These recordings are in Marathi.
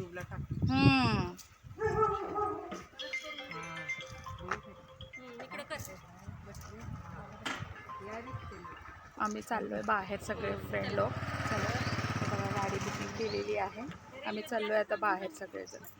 युट्यूबला टाक. हम्म. आम्ही चाललोय बाहेर सगळे फ्रेंड लोक. चला गाडी बुकिंग केलेली आहे. आम्ही चाललोय आता बाहेर सगळेजण.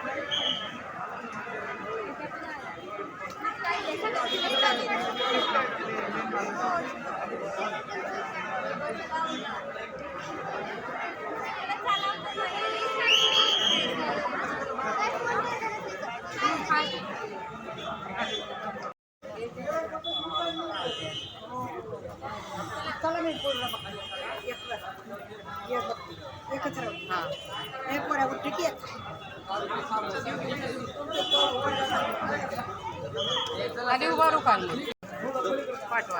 निघाले आधी उभा रू काढली पाठवा.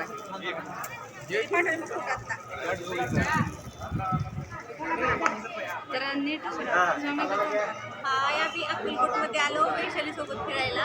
जरा नीट हाय आम्ही अक्कलकोटमध्ये आलो वैशाली सोबत फिरायला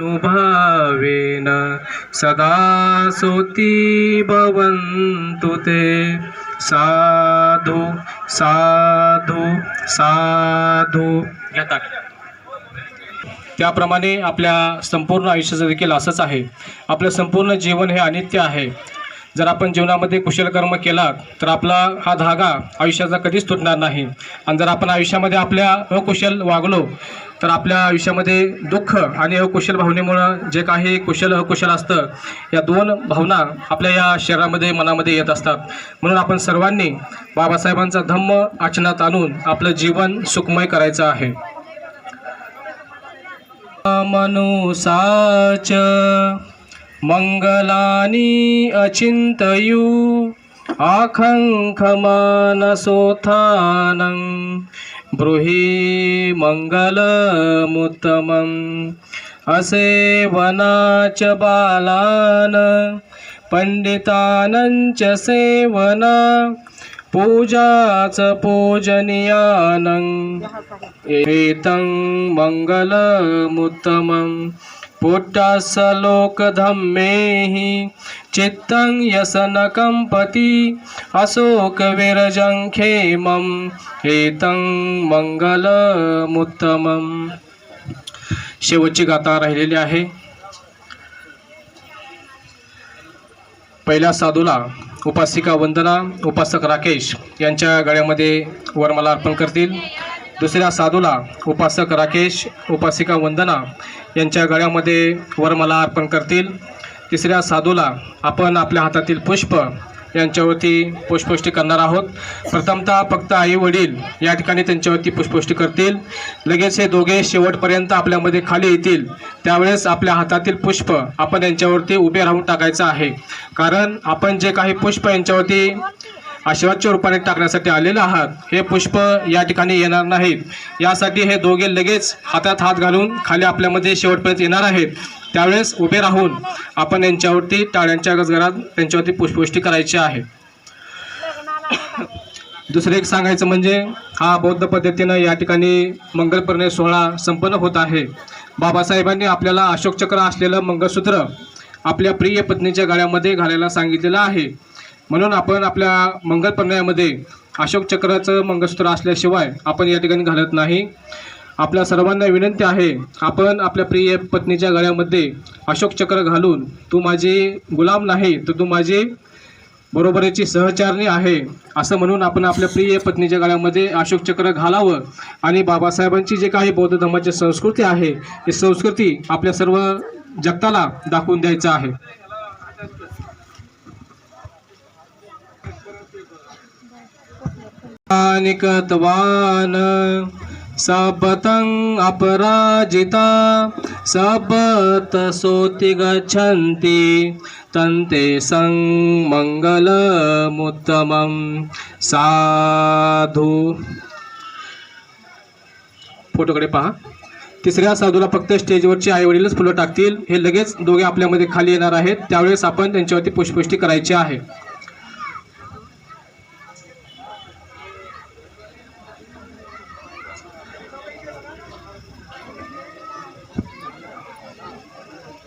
नुभावेन सदा सोती भवन्तु ते। साधु साधु साधु। घेतात त्याप्रमाणे आपल्या संपूर्ण आयुष्याचं देखील असंच आहे. आपलं संपूर्ण जीवन हे अनित्य आहे. जर आपण जीवनामध्ये कुशल कर्म केला तर आपला हा धागा आयुष्याचा कधीच तुटणार नाही. आणि जर आपण आयुष्यामध्ये आपल्या अकुशल वागलो तर आपल्या आयुष्यामध्ये दुःख आणि अकुशल भावनेमुळं जे काही कुशल अकुशल असतं या दोन भावना आपल्या या शरीरामध्ये मनामध्ये येत असतात. म्हणून आपण सर्वांनी बाबासाहेबांचा धम्म आचरणात आणून आपलं जीवन सुखमय करायचं आहे. मनुसाच मंगलानि अचिन्तयु आखङ्खमानसोत्थानं ब्रूहि मङ्गलमुत्तमम् असेवनाच बालान पण्डितानञ्च सेवना पूजाच पूजनीयानं एतं मङ्गलमुत्तमम् पुट्टसलोकधम्मेहि चित्तं यसनकम्पति अशोकविरजं खेमम् हेतं मङ्गलमुत्तमं शेवटची गाथा राहिलेली आहे. पहिल्या साधूला उपासिका वंदना उपासक राकेश यांच्या गळ्यामध्ये वरमाला अर्पण करतील. दुसऱ्या साधूला उपासक राकेश उपासिका वंदना यांच्या गळ्यामध्ये वरमाला अर्पण करतील. तिसऱ्या साधूला आपण आपल्या हातातील पुष्प यांच्यावरती पुष्पवृष्टी करणार आहोत. प्रथमतः फक्त आई वडील या ठिकाणी त्यांच्यावरती पुष्पवृष्टी करतील. लगेच हे दोघे शेवटपर्यंत आपल्यामध्ये खाली येतील. त्यावेळेस आपल्या हातातील पुष्प आपण यांच्यावरती उभे राहून टाकायचं आहे. कारण आपण जे काही पुष्प यांच्यावरती आशीर्वादच्या रूपाने टाकण्यासाठी आलेलं आहात. हे पुष्प या ठिकाणी येणार नाहीत. यासाठी हे दोघे लगेच हातात हात घालून खाली आपल्यामध्ये शेवटपर्यंत येणार आहेत. त्यावेळेस उभे राहून आपण यांच्यावरती टाळ्यांच्या गजगरात त्यांच्यावरती पुष्पवृष्टी करायची आहे. दुसरं एक सांगायचं म्हणजे हा बौद्ध पद्धतीनं या ठिकाणी मंगलपर्णे सोहळा संपन्न होत आहे. बाबासाहेबांनी आपल्याला अशोकचक्र असलेलं मंगळसूत्र आपल्या प्रिय पत्नीच्या गळ्यामध्ये घालायला सांगितलेलं आहे. म्हणून आपण आपल्या मंगलपर्ण्यामध्ये अशोक चक्राचं मंगळसूत्र असल्याशिवाय आपण या ठिकाणी घालत नाही. आपल्या सर्वांना विनंती आहे आपण आपल्या प्रिय पत्नीच्या गळ्यामध्ये अशोक चक्र घालून तू माझी गुलाम नाही तर तू माझी बरोबरीची सहचारणी आहे असं म्हणून आपण आपल्या प्रिय पत्नीच्या गळ्यामध्ये अशोक चक्र घालावं. आणि बाबासाहेबांची जे काही बौद्ध धर्माची संस्कृती आहे ही संस्कृती आपल्या सर्व जगताला दाखवून द्यायचं आहे. निकतवान सबतं अपराजिता सपत सोति गच्छन्ति तन्ते मङ्गलमुत्तमं साधू। फोटोकडे पहा. तिसऱ्या साधूला फक्त स्टेजवरचे आई वडीलच फुलं टाकतील. हे लगेच दोघे आपल्यामध्ये खाली येणार आहेत. त्यावेळेस आपण त्यांच्यावरती पुष्पुष्टी करायची आहे.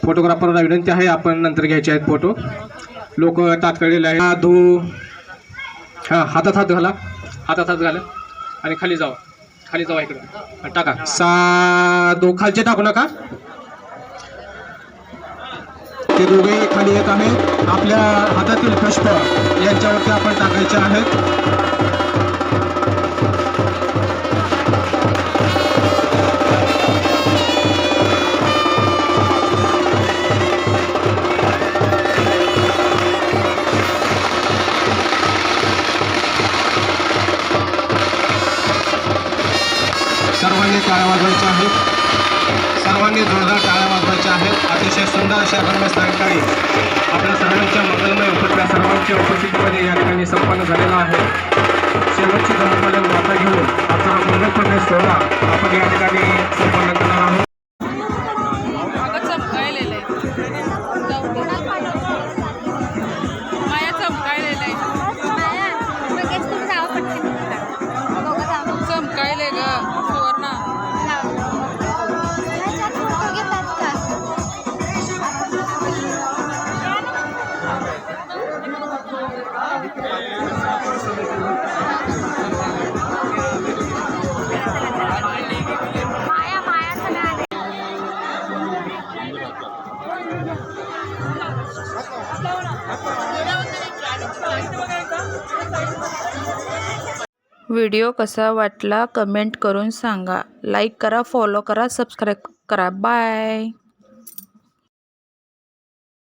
फोटोग्राफरला विनंती आहे आपण नंतर घ्यायचे आहेत फोटो. लोक तात्काळलेले आहे धू हां हातात हात घाला. हातात हात घाला. आणि खाली जावा. खाली जावा इकडं. टाका. सा दो खालचे टाकू नका. ते दोघे खाली येत आहेत. आपल्या हातातील पुष्प यांच्यावरती आपण टाकायचे आहेत. टाळ्या वाजवायच्या आहेत. सर्वांनी जोरदार टाळ्या वाजवायच्या आहेत. अतिशय सुंदर अशा रम्य सायंकाळी आपल्या सर्वांच्या मंगलमय उपस्थित सर्वांच्या उपस्थितीमध्ये या ठिकाणी संपन्न झालेला आहे. शेवटची जमपालन वाता घेऊन आपला मंगलपणे सोहळा आपण या ठिकाणी संपन्न करणार आहोत. व्हिडिओ कसा वाटला कमेंट करून सांगा. लाईक करा फॉलो करा सबस्क्राईब करा. बाय